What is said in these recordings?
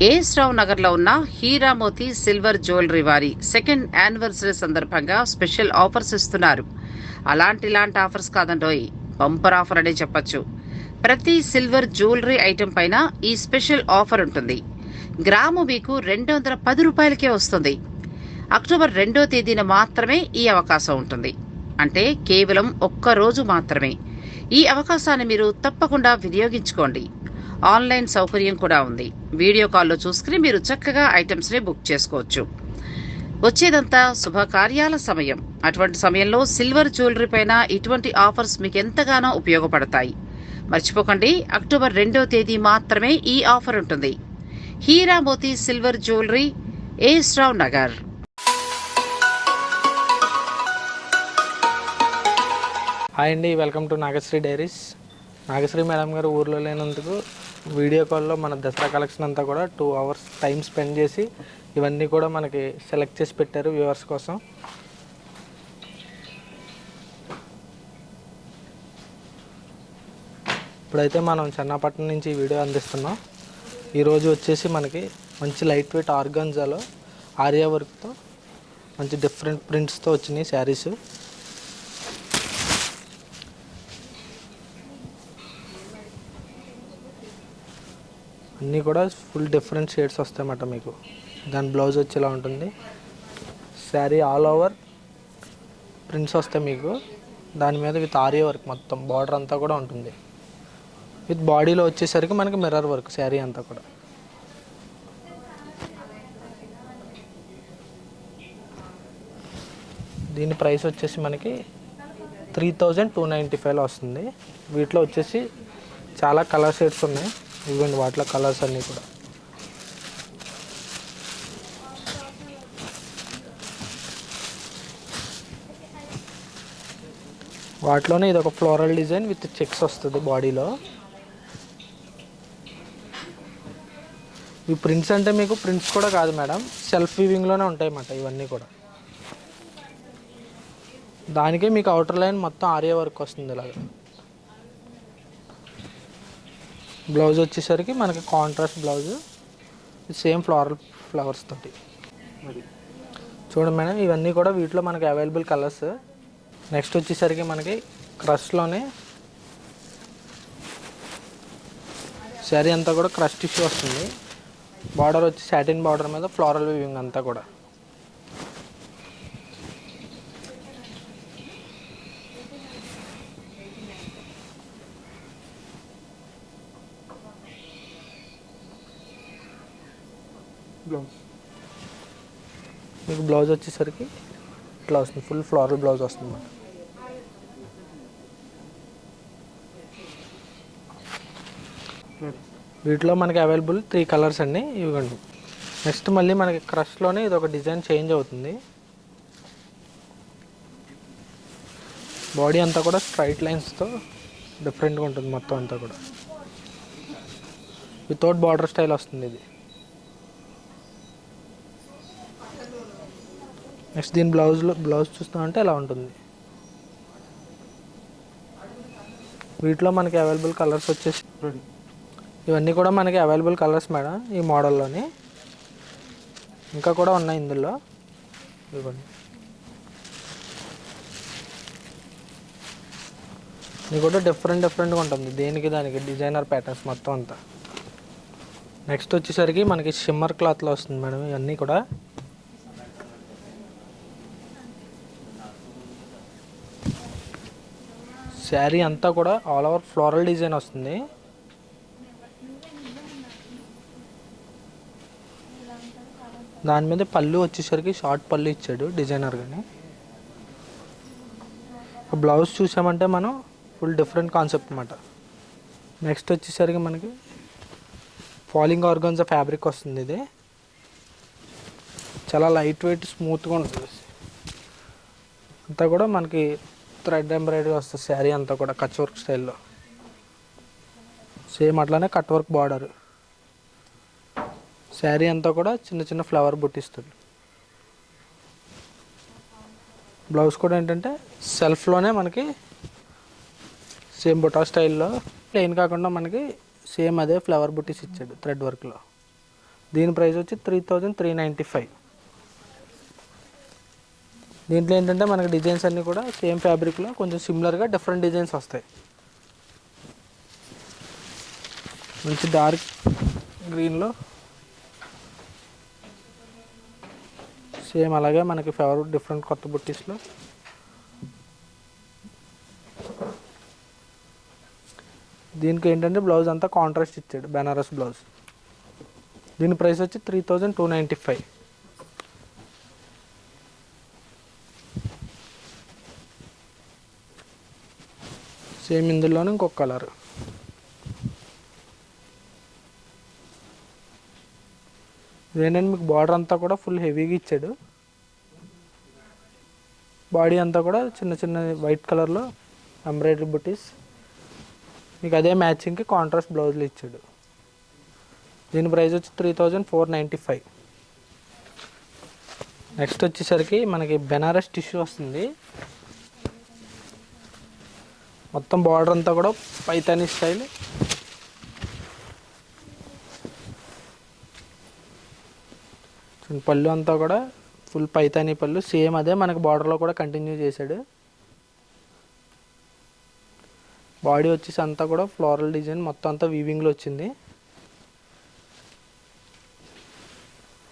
As Rao నగర్లో ఉన్న Heeramoti silver jewellery వారి సెకండ్ యానివర్సరీ సందర్భంగా స్పెషల్ ఆఫర్స్ ఇస్తున్నారు. అలాంటి ఇలాంటి ఆఫర్స్ కాదండోయ్ బంపర్ ఆఫర్ అనే చెప్పొచ్చు. ప్రతి సిల్వర్ జ్యువెలరీ ఐటెం పైన ఈ స్పెషల్ ఆఫర్ ఉంటుంది. గ్రాము మీకు రెండు వందల పది రూపాయలకే వస్తుంది. అక్టోబర్ రెండో తేదీన మాత్రమే ఈ అవకాశం ఉంటుంది. అంటే కేవలం ఒక్క రోజు మాత్రమే. ఈ అవకాశాన్ని మీరు తప్పకుండా వినియోగించుకోండి. ఆన్లైన్ సౌకర్యం కూడా ఉంది. వీడియో కాల్లో చూసుకుని మీరు చక్కగా ఐటమ్స్ని బుక్ చేసుకోవచ్చు. వచ్చేదంతా శుభకార్యాల సమయం. అటువంటి సమయంలో సిల్వర్ జ్యువెలరీ పైన ఇటువంటి ఆఫర్స్ మీకు ఎంతగానో ఉపయోగపడతాయి. మర్చిపోకండి అక్టోబర్ రెండో తేదీ మాత్రమే ఈ ఆఫర్ ఉంటుంది. Heeramoti silver jewellery AS Rao Nagar. Hi అండి welcome to Nagasri diaries. Nagasri madam గారు ఊర్లో లేనందుకు వీడియో కాల్లో మన దసరా కలెక్షన్ అంతా కూడా టూ అవర్స్ టైం స్పెండ్ చేసి ఇవన్నీ కూడా మనకి సెలెక్ట్ చేసి పెట్టారు వ్యూవర్స్ కోసం. ఇప్పుడైతే మనం చెన్నాపట్నం నుంచి ఈ వీడియో అందిస్తున్నాం. ఈరోజు వచ్చేసి మనకి మంచి లైట్ వెయిట్ ఆర్గాన్జాలో ఆర్యా వర్క్తో మంచి డిఫరెంట్ ప్రింట్స్తో వచ్చినాయి శారీస్. అన్నీ కూడా ఫుల్ డిఫరెంట్ షేడ్స్ వస్తాయన్నమాట మీకు. దాని బ్లౌజ్ వచ్చేలా ఉంటుంది. శారీ ఆల్ ఓవర్ ప్రింట్స్ వస్తాయి మీకు. దాని మీద విత్ ఆరియా వర్క్ మొత్తం. బార్డర్ అంతా కూడా ఉంటుంది. విత్ బాడీలో వచ్చేసరికి మనకి మిర్రర్ వర్క్ శారీ అంతా కూడా. దీని ప్రైస్ వచ్చేసి మనకి త్రీ థౌజండ్ టూ నైంటీ ఫైవ్లో వస్తుంది. వీటిలో వచ్చేసి చాలా కలర్ షేడ్స్ ఉన్నాయి. ఇవ్వండి వాటిలో కలర్స్ అన్నీ కూడా. వాటిలోనే ఇది ఒక ఫ్లోరల్ డిజైన్ విత్ చెక్స్ వస్తుంది బాడీలో. ఈ ప్రింట్స్ అంటే మీకు ప్రింట్స్ కూడా కాదు మేడం సెల్ఫ్ వీవింగ్లోనే ఉంటాయి అన్నమాట ఇవన్నీ కూడా. దానికే మీకు అవుటర్ లైన్ మొత్తం ఆరియా వర్క్ వస్తుంది ఇలాగా బ్లౌజ్ వచ్చేసరికి మనకి contrast blouse same floral flowers తోటి. చూడండి మేడం ఇవన్నీ కూడా వీటిలో మనకి అవైలబుల్ కలర్స్ నెక్స్ట్ వచ్చేసరికి మనకి క్రష్లోనే శారీ అంతా కూడా క్రష్ టిష్యూ వస్తుంది. బార్డర్ వచ్చి సాటిన్ బార్డర్ మీద ఫ్లోరల్ వీవింగ్ అంతా కూడా. బ్లౌజ్. మీకు బ్లౌజ్ వచ్చేసరికి ఇట్లా వస్తుంది ఫుల్ ఫ్లారల్ బ్లౌజ్ వస్తుంది అన్నమాట వీటిలో మనకి అవైలబుల్ త్రీ కలర్స్ అండి ఇవ్వండి. నెక్స్ట్ మళ్ళీ మనకి క్రష్లోనే ఇది ఒక డిజైన్ చేంజ్ అవుతుంది. బాడీ అంతా కూడా స్ట్రైట్ లైన్స్తో డిఫరెంట్గా ఉంటుంది మొత్తం అంతా కూడా. వితౌట్ బార్డర్ స్టైల్ వస్తుంది ఇది. నెక్స్ట్ దీని బ్లౌజ్లో బ్లౌజ్ చూస్తామంటే ఇలా ఉంటుంది. వీటిలో మనకి అవైలబుల్ కలర్స్ వచ్చేసి ఇవన్నీ కూడా మనకి అవైలబుల్ కలర్స్ మేడం ఈ మోడల్లోని. ఇంకా కూడా ఉన్నాయి ఇందులో. ఇవ్వండి. ఇది కూడా డిఫరెంట్ డిఫరెంట్గా ఉంటుంది. దేనికి దానికి డిజైనర్ ప్యాటర్న్స్ మొత్తం అంతా. నెక్స్ట్ వచ్చేసరికి మనకి షిమ్మర్ క్లాత్లో వస్తుంది మేడం ఇవన్నీ కూడా. శారీ అంతా కూడా ఆల్ ఓవర్ ఫ్లోరల్ డిజైన్ వస్తుంది. దాని మీద పళ్ళు వచ్చేసరికి షార్ట్ పళ్ళు ఇచ్చాడు డిజైనర్ కానీ బ్లౌజ్ చూసామంటే మనం ఫుల్ డిఫరెంట్ కాన్సెప్ట్ అనమాట నెక్స్ట్ వచ్చేసరికి మనకి ఫాలింగ్ ఆర్గన్స్ ఫ్యాబ్రిక్ వస్తుంది ఇది. చాలా లైట్ వెయిట్ స్మూత్గా ఉంటుంది. అంతా కూడా మనకి థ్రెడ్ ఎంబ్రాయిడరీ వస్తుంది శారీ అంతా కూడా కచ్ వర్క్ స్టైల్లో సేమ్ అట్లానే కట్ వర్క్ బార్డర్ శారీ అంతా కూడా చిన్న చిన్న ఫ్లవర్ బుట్టిస్తుంది. బ్లౌజ్ కూడా ఏంటంటే సెల్ఫ్లోనే మనకి సేమ్ బుటా స్టైల్లో ప్లెయిన్ కాకుండా మనకి సేమ్ అదే ఫ్లవర్ బుట్టీస్ ఇచ్చాడు థ్రెడ్ వర్క్లో దీని ప్రైస్ వచ్చి three thousand three ninety five దీంట్లో ఏంటంటే మనకి డిజైన్స్ అన్నీ కూడా సేమ్ ఫ్యాబ్రిక్లో కొంచెం సిమిలర్గా డిఫరెంట్ డిజైన్స్ వస్తాయి. మంచి డార్క్ గ్రీన్లో సేమ్ అలాగే మనకి ఫేవరెట్ డిఫరెంట్ కొత్త బుట్టీస్లో. దీనికి ఏంటంటే బ్లౌజ్ అంతా కాంట్రాస్ట్ ఇచ్చాడు బెనారస్ బ్లౌజ్. దీని ప్రైస్ వచ్చి three thousand two ninety five. Same ఇందులోనే ఇంకొక కలర్. ఇదేంటంటే మీకు బార్డర్ అంతా కూడా ఫుల్ హెవీగా ఇచ్చాడు. బాడీ అంతా కూడా చిన్న చిన్న వైట్ కలర్లో ఎంబ్రాయిడరీ బుటీస్. మీకు అదే మ్యాచింగ్కి కాంట్రాస్ట్ బ్లౌజులు ఇచ్చాడు. దీని ప్రైస్ వచ్చి three thousand four ninety five. Next వచ్చేసరికి మనకి బెనారస్ టిష్యూ వస్తుంది. మొత్తం బార్డర్ అంతా కూడా పైతాని స్టైల్. పళ్ళు అంతా కూడా ఫుల్ పైతాని పళ్ళు. సేమ్ అదే మనకు బార్డర్లో కూడా కంటిన్యూ చేశాడు. బాడీ వచ్చేసి అంతా కూడా ఫ్లోరల్ డిజైన్ మొత్తం అంతా వీవింగ్లో వచ్చింది.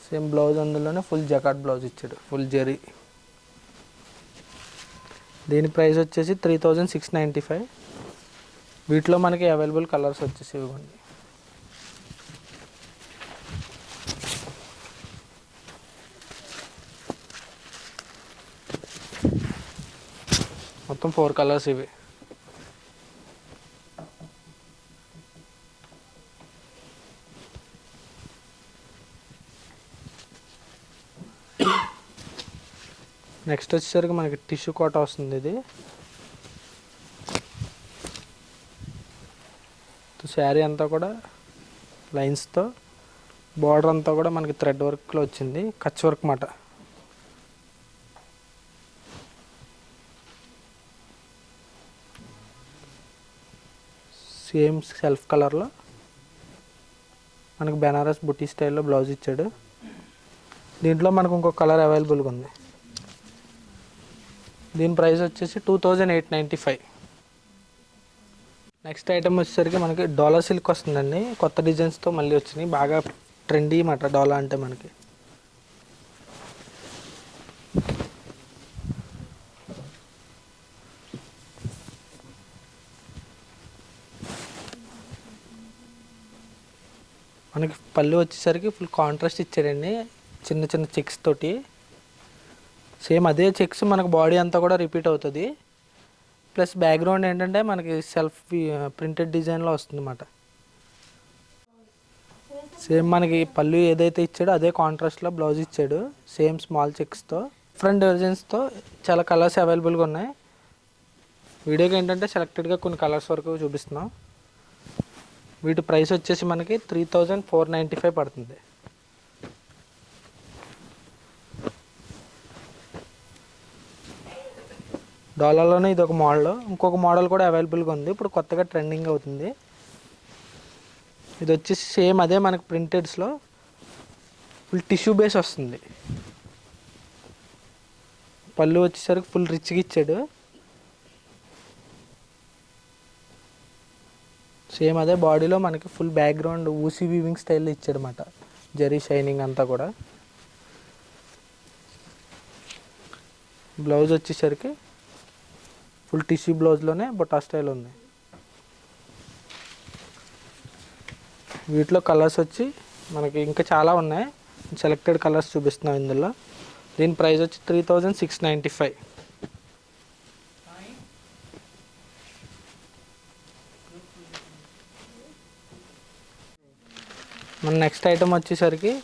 సేమ్ బ్లౌజ్ అందులోనే ఫుల్ జకాట్ బ్లౌజ్ ఇచ్చాడు. ఫుల్ జరీ దీని ప్రైస్ వచ్చేసి three thousand six ninety five. వీటిలో మనకి అవైలబుల్ కలర్స్ వచ్చేసి ఇవ్వండి. మొత్తం ఫోర్ కలర్స్ ఇవి. నెక్స్ట్ వచ్చేసరికి మనకి టిష్యూ కోట వస్తుంది ఇది. శారీ అంతా కూడా లైన్స్తో బార్డర్ అంతా కూడా మనకి థ్రెడ్ వర్క్లో వచ్చింది. కచ్ వర్క్ మాట. సేమ్ సెల్ఫ్ కలర్లో మనకి బెనారస్ బుటీ స్టైల్లో బ్లౌజ్ ఇచ్చాడు. దీంట్లో మనకు ఇంకో కలర్ అవైలబుల్గా ఉంది. దీని ప్రైస్ వచ్చేసి two thousand eight ninety five. Next item వచ్చేసరికి మనకి డోలా సిల్క్ వస్తుందండి. కొత్త డిజైన్స్తో మళ్ళీ వచ్చినాయి. బాగా ట్రెండీ మాట డోలా అంటే మనకి. మనకి పళ్ళు వచ్చేసరికి ఫుల్ కాంట్రాస్ట్ ఇచ్చారండి. చిన్న చిన్న చెక్స్ తోటి. సేమ్ అదే చెక్స్ మనకు బాడీ అంతా కూడా రిపీట్ అవుతుంది. ప్లస్ బ్యాక్గ్రౌండ్ ఏంటంటే మనకి సెల్ఫ్ ప్రింటెడ్ డిజైన్లో వస్తుంది అన్నమాట సేమ్ మనకి పళ్ళు ఏదైతే ఇచ్చాడో అదే కాంట్రాస్ట్లో బ్లౌజ్ ఇచ్చాడు. సేమ్ స్మాల్ చెక్స్తో డిఫరెంట్ డిజైన్స్తో చాలా కలర్స్ అవైలబుల్గా ఉన్నాయి. వీడియోకి ఏంటంటే సెలెక్టెడ్గా కొన్ని కలర్స్ వరకు చూపిస్తున్నాం. వీటి ప్రైస్ వచ్చేసి మనకి three thousand four ninety five పడుతుంది. డాలర్లోనే ఇది ఒక మోడల్. ఇంకొక మోడల్ కూడా అవైలబుల్గా ఉంది. ఇప్పుడు కొత్తగా ట్రెండింగ్ అవుతుంది. ఇది వచ్చేసి సేమ్ అదే మనకి ప్రింటెడ్స్లో. ఫుల్ టిష్యూ బేస్ వస్తుంది. పళ్ళు వచ్చేసరికి ఫుల్ రిచ్గా ఇచ్చాడు. సేమ్ అదే బాడీలో మనకి ఫుల్ బ్యాక్గ్రౌండ్ ఊసి వీవింగ్ స్టైల్లో ఇచ్చాడు అనమాట జరీ షైనింగ్ అంతా కూడా. బ్లౌజ్ వచ్చేసరికి ఫుల్ టిష్యూ బ్లౌజ్లోనే బొటా స్టైల్ ఉంది. వీటిలో కలర్స్ వచ్చి మనకి ఇంకా చాలా ఉన్నాయి. సెలెక్టెడ్ కలర్స్ చూపిస్తున్నాం ఇందులో. దీని ప్రైస్ వచ్చి three thousand six ninety five. మన నెక్స్ట్ ఐటమ్ వచ్చేసరికి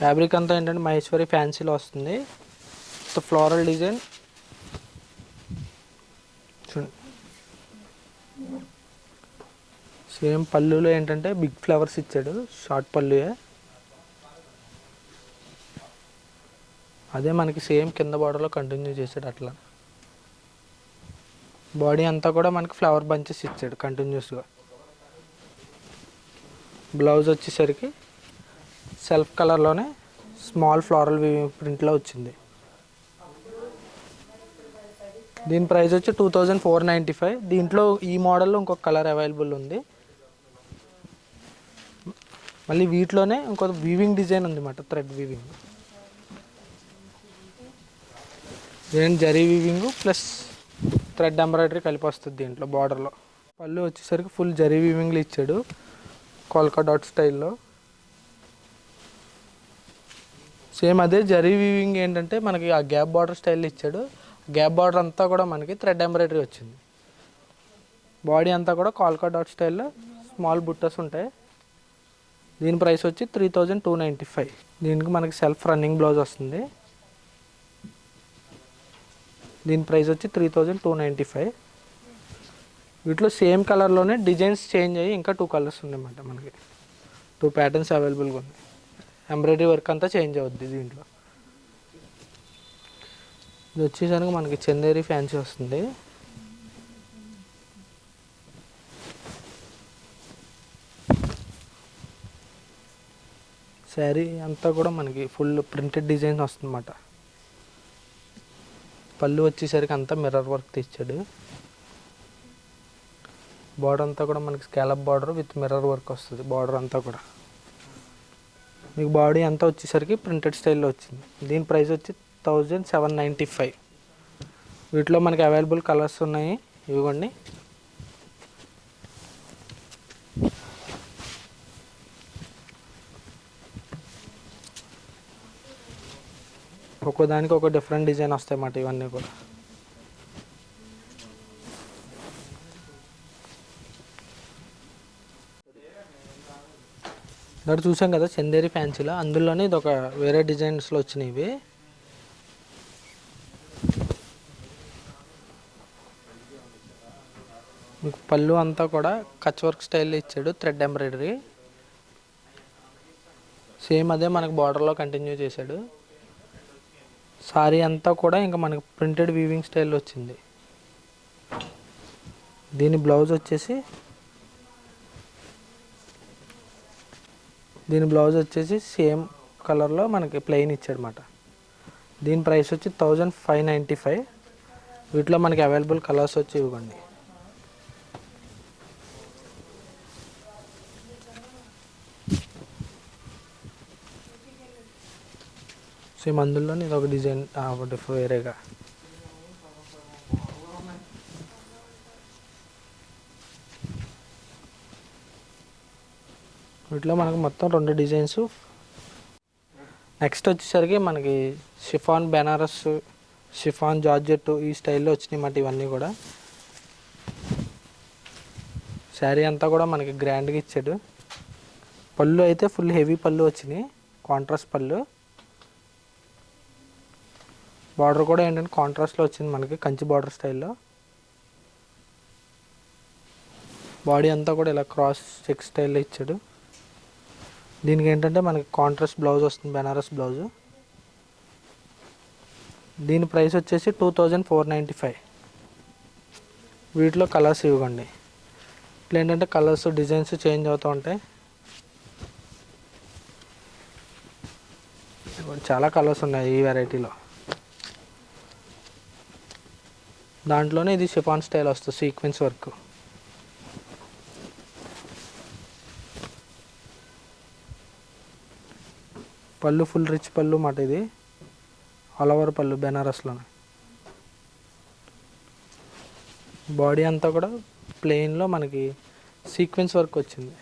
ఫ్యాబ్రిక్ అంతా ఏంటంటే మహేశ్వరి ఫ్యాన్సీలో వస్తుంది. ఫ్లోరల్ డిజైన్ చూడండి సేమ్ పళ్ళులో ఏంటంటే బిగ్ ఫ్లవర్స్ ఇచ్చాడు షార్ట్ పళ్ళుయే. అదే మనకి సేమ్ కింద బార్డర్లో కంటిన్యూ చేశాడు అట్లా. బాడీ అంతా కూడా మనకి ఫ్లవర్ బంచెస్ ఇచ్చాడు కంటిన్యూస్గా బ్లౌజ్ వచ్చేసరికి సెల్ఫ్ కలర్లోనే స్మాల్ ఫ్లోరల్ ప్రింట్లో వచ్చింది. దీని ప్రైస్ వచ్చి two thousand four ninety five. దీంట్లో ఈ మోడల్లో ఇంకొక కలర్ అవైలబుల్ ఉంది. మళ్ళీ వీటిలోనే ఇంకో వీవింగ్ డిజైన్ ఉంది అన్నమాట థ్రెడ్ వీవింగ్ దీని zari weaving plus thread embroidery కలిపి వస్తుంది దీంట్లో బార్డర్లో పళ్ళు వచ్చేసరికి ఫుల్ జరీ వీవింగ్లు ఇచ్చాడు కోల్కా డాట్ స్టైల్లో సేమ్ అదే జరీ వీవింగ్ ఏంటంటే మనకి ఆ గ్యాప్ బార్డర్ స్టైల్ ఇచ్చాడు. గ్యాప్ బార్డర్ అంతా కూడా మనకి థ్రెడ్ ఎంబ్రాయిడరీ వచ్చింది. బాడీ అంతా కూడా కాల్కా డాట్ స్టైల్లో స్మాల్ బుట్టస్ ఉంటాయి. దీని ప్రైస్ వచ్చి three thousand two ninety five. దీనికి మనకి సెల్ఫ్ రన్నింగ్ బ్లౌజ్ వస్తుంది. దీని ప్రైస్ వచ్చి three thousand two ninety five. వీటిలో సేమ్ కలర్లోనే డిజైన్స్ చేంజ్ అయ్యి ఇంకా టూ కలర్స్ ఉన్నాయన్నమాట మనకి. టూ ప్యాటర్న్స్ అవైలబుల్గా ఉన్నాయి ఎంబ్రాయిడరీ వర్క్ అంతా చేంజ్ అవుద్ది దీంట్లో. ఇది వచ్చేసరికి మనకి చందేరి ఫ్యాన్సీ వస్తుంది. శారీ అంతా కూడా మనకి ఫుల్ ప్రింటెడ్ డిజైన్ వస్తుందన్నమాట. పళ్ళు వచ్చేసరికి అంతా మిర్రర్ వర్క్ తెచ్చాడు. బార్డర్ అంతా కూడా మనకి scallop border with mirror work వస్తుంది బార్డర్ అంతా కూడా. మీకు బాడీ అంతా వచ్చేసరికి ప్రింటెడ్ స్టైల్లో వచ్చింది. దీని ప్రైస్ వచ్చి థౌజండ్ సెవెన్ నైంటీ ఫైవ్. వీటిలో మనకి అవైలబుల్ కలర్స్ ఉన్నాయి. ఇవ్వండి. ఒక్కో దానికి ఒక డిఫరెంట్ డిజైన్ వస్తాయి అన్నమాట ఇవన్నీ కూడా. ఇక్కడ చూసాం కదా చందేరి ఫ్యాన్సీలో. అందులోనే ఇది ఒక వేరే డిజైన్స్లో వచ్చినాయి ఇవి. మీకు పళ్ళు అంతా కూడా కచ్ వర్క్ స్టైల్లో ఇచ్చాడు థ్రెడ్ ఎంబ్రాయిడరీ సేమ్ అదే మనకు బార్డర్లో కంటిన్యూ చేశాడు. సారీ అంతా కూడా ఇంకా మనకి ప్రింటెడ్ వీవింగ్ స్టైల్ వచ్చింది. దీని బ్లౌజ్ వచ్చేసి దీని బ్లౌజ్ వచ్చేసి సేమ్ కలర్లో మనకి ప్లెయిన్ ఇచ్చాడనమాట దీని ప్రైస్ వచ్చి థౌజండ్ ఫైవ్ నైంటీ ఫైవ్ వీటిలో మనకి అవైలబుల్ కలర్స్ వచ్చి ఇవ్వండి. సేమ్ అందులోనే ఇది ఒక డిజైన్ ఒకటి వేరేగా. వీటిలో మనకు మొత్తం రెండు డిజైన్స్. నెక్స్ట్ వచ్చేసరికి మనకి షిఫాన్ బెనారస్ షిఫాన్ జార్జెట్ ఈ స్టైల్లో వచ్చినాయి మాట ఇవన్నీ కూడా. శారీ అంతా కూడా మనకి గ్రాండ్గా ఇచ్చాడు. పళ్ళు అయితే ఫుల్ హెవీ పళ్ళు వచ్చినాయి. కాంట్రాస్ట్ పళ్ళు. బార్డర్ కూడా ఏంటంటే కాంట్రాస్ట్లో వచ్చింది మనకి కంచి బార్డర్ స్టైల్లో. బాడీ అంతా కూడా ఇలా క్రాస్ చెక్ స్టైల్లో ఇచ్చాడు. దీనికి ఏంటంటే మనకి కాంట్రాస్ట్ బ్లౌజ్ వస్తుంది బెనారస్ బ్లౌజ్ దీని ప్రైస్ వచ్చేసి two thousand four ninety five వీటిలో కలర్స్ ఇవ్వండి. ఇట్లా ఏంటంటే కలర్స్ డిజైన్స్ చేంజ్ అవుతూ ఉంటాయి. చాలా కలర్స్ ఉన్నాయి ఈ వెరైటీలో దాంట్లోనే ఇది షిఫాన్ స్టైల్ వస్తుంది సీక్వెన్స్ వర్క్. పళ్ళు ఫుల్ రిచ్ పళ్ళు మాట ఇది. ఆల్ ఓవర్ పళ్ళు బెనారస్లోనే. బాడీ అంతా కూడా ప్లెయిన్లో మనకి సీక్వెన్స్ వర్క్ వచ్చింది.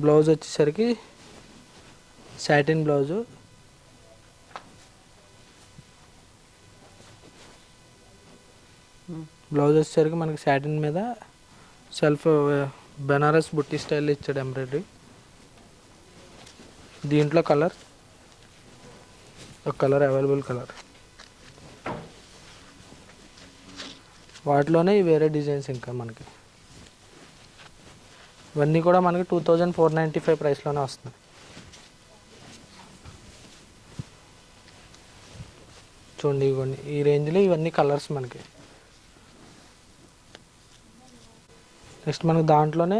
బ్లౌజ్ వచ్చేసరికి సాటిన్ బ్లౌజు బ్లౌజ్ వచ్చేసరికి మనకి శాటిన్ మీద సెల్ఫ్ బెనారస్ బుట్టి స్టైల్ ఇచ్చాడు ఎంబ్రాయిడరీ. దీంట్లో కలర్ ఒక కలర్ అవైలబుల్ కలర్. వాటిలోనే వేరే డిజైన్స్ ఇంకా మనకి. ఇవన్నీ కూడా మనకి two thousand four ninety five ప్రైస్లోనే వస్తుంది చూడండి ఇవ్వండి ఈ రేంజ్లో ఇవన్నీ కలర్స్ మనకి. నెక్స్ట్ మనకు దాంట్లోనే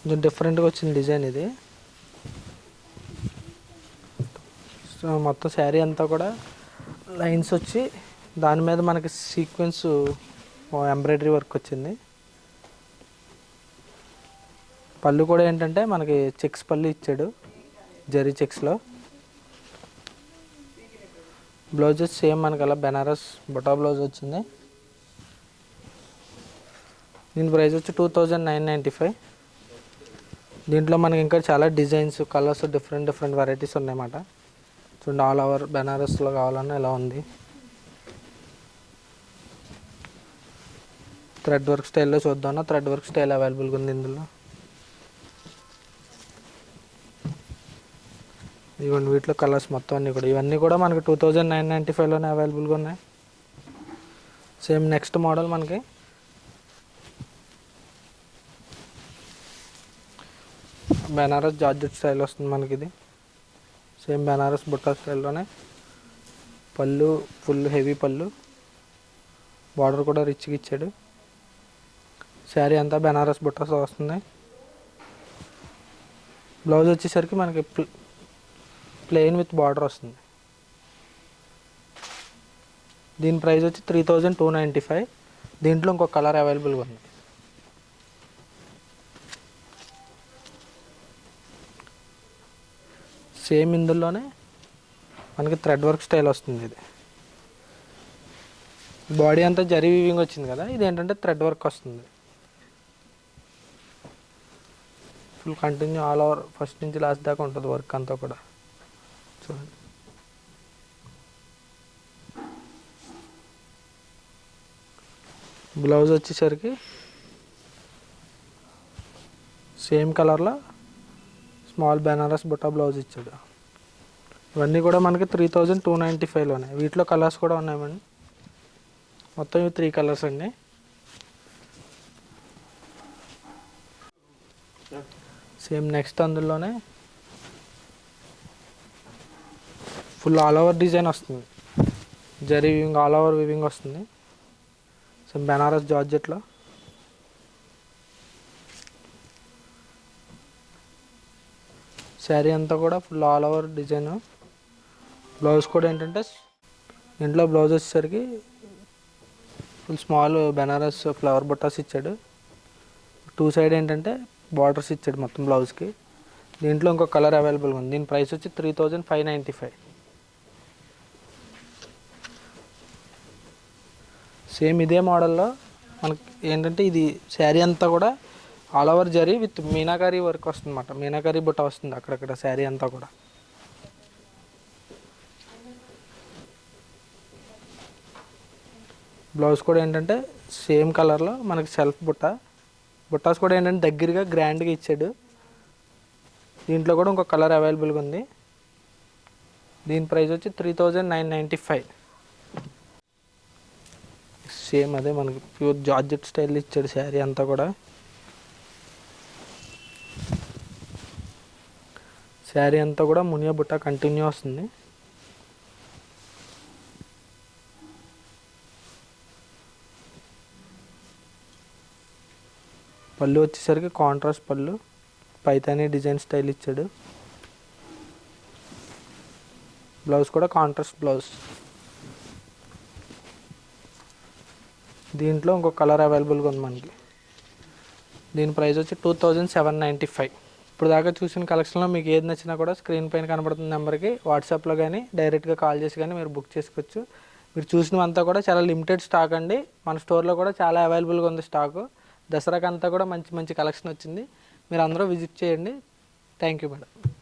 కొంచెం డిఫరెంట్గా వచ్చింది డిజైన్ ఇది. సో మొత్తం శారీ అంతా కూడా లైన్స్ వచ్చి దాని మీద మనకి సీక్వెన్స్ ఎంబ్రాయిడరీ వర్క్ వచ్చింది. పళ్ళు కూడా ఏంటంటే మనకి చెక్స్ పళ్ళు ఇచ్చాడు జరీ చెక్స్లో బ్లౌజెస్ సేమ్ మనకి అలా బెనారస్ బొటా బ్లౌజ్ వచ్చింది. దీని ప్రైస్ వచ్చి two thousand nine ninety five. దీంట్లో మనకి ఇంకా చాలా designs colours different different varieties ఉన్నాయన్నమాట. చూడండి ఆల్ ఓవర్ బెనారస్లో కావాలన్నా ఇలా ఉంది. థ్రెడ్ వర్క్ స్టైల్లో చూద్దాం థ్రెడ్ వర్క్ స్టైల్ అవైలబుల్గా ఉంది ఇందులో. ఇవన్నీ వీటిలో కలర్స్ మొత్తం అన్నీ కూడా. ఇవన్నీ కూడా మనకి టూ థౌజండ్ నైన్ నైంటీ ఫైవ్లోనే అవైలబుల్గా ఉన్నాయి సేమ్ నెక్స్ట్ మోడల్ మనకి. బెనారస్ జార్జెట్ స్టైల్ వస్తుంది మనకి ఇది సేమ్ బెనారస్ బుట్టా స్టైల్లోనే. పళ్ళు ఫుల్ హెవీ పళ్ళు. బార్డర్ కూడా రిచ్గా ఇచ్చాడు. శారీ అంతా బెనారస్ బుట్టస్ వస్తుంది. బ్లౌజ్ వచ్చేసరికి మనకి ప్లెయిన్ విత్ బార్డర్ వస్తుంది. దీని ప్రైస్ వచ్చి three thousand two ninety five. దీంట్లో ఇంకొక కలర్ అవైలబుల్గా ఉంది. సేమ్ ఇందులోనే మనకి థ్రెడ్ వర్క్ స్టైల్ వస్తుంది ఇది. బాడీ అంతా జరీ వీవింగ్ వచ్చింది కదా ఇది ఏంటంటే థ్రెడ్ వర్క్ వస్తుంది. Full continue all over first నుంచి లాస్ట్ దాకా ఉంటుంది వర్క్ అంతా కూడా. చూడండి. బ్లౌజ్ వచ్చేసరికి సేమ్ కలర్లో స్మాల్ బెనారస్ బుట్టా బ్లౌజ్ ఇచ్చాడు. ఇవన్నీ కూడా మనకి త్రీ థౌజండ్ టూ నైంటీ ఫైవ్లో ఉన్నాయి వీటిలో కలర్స్ కూడా ఉన్నాయండి మొత్తం ఇవి త్రీ కలర్స్ అండి. సేమ్ నెక్స్ట్ అందులోనే ఫుల్ ఆల్ ఓవర్ డిజైన్ వస్తుంది. Zari weaving all over weaving వస్తుంది. సేమ్ బెనారస్ జార్జెట్లో. శారీ అంతా కూడా full all over design blouse కూడా ఏంటంటే ఇంట్లో బ్లౌజ్ వచ్చేసరికి ఫుల్ స్మాల్ బెనారస్ ఫ్లవర్ బుట్టాస్ ఇచ్చాడు. టూ సైడ్ ఏంటంటే బార్డర్స్ ఇచ్చాడు మొత్తం బ్లౌజ్కి దీంట్లో ఇంకో కలర్ అవైలబుల్గా ఉంది. దీని ప్రైస్ వచ్చి three thousand five ninety five same ఇదే మోడల్లో మనకి ఏంటంటే ఇది శారీ అంతా కూడా all over zari with meenakari work వస్తుంది అనమాట మీనాకారీ బుట్ట వస్తుంది అక్కడక్కడ శారీ అంతా కూడా. బ్లౌజ్ కూడా ఏంటంటే సేమ్ కలర్లో మనకి సెల్ఫ్ బుట్ట. బుట్టాస్ కూడా ఏంటంటే దగ్గరగా గ్రాండ్గా ఇచ్చాడు. దీంట్లో కూడా ఇంకో కలర్ అవైలబుల్గా ఉంది. దీని ప్రైస్ వచ్చి three thousand nine ninety five. Same అదే మనకి ప్యూర్ జార్జెట్ స్టైల్ ఇచ్చాడు శారీ అంతా కూడా. శారీ అంతా కూడా మునియా బుట్ట కంటిన్యూ వస్తుంది. పళ్ళు వచ్చేసరికి కాంట్రాస్ట్ పళ్ళు. పైతానీ డిజైన్ స్టైల్ ఇచ్చాడు. బ్లౌజ్ కూడా కాంట్రాస్ట్ బ్లౌజ్. దీంట్లో ఇంకో కలర్ అవైలబుల్గా ఉంది మనకి. దీని ప్రైస్ వచ్చి two thousand seven ninety five ఇప్పుడు దాకా చూసిన కలెక్షన్లో మీకు ఏది నచ్చినా కూడా స్క్రీన్ పైన కనబడుతున్న నెంబర్కి వాట్సాప్లో కానీ డైరెక్ట్గా కాల్ చేసి కానీ మీరు బుక్ చేసుకోవచ్చు. మీరు చూసినవంతా కూడా చాలా లిమిటెడ్ స్టాక్ అండి. మన స్టోర్లో కూడా చాలా అవైలబుల్గా ఉంది స్టాకు. దసరాకంతా కూడా మంచి మంచి కలెక్షన్ వచ్చింది. మీరు అందరూ విజిట్ చేయండి. Thank you madam.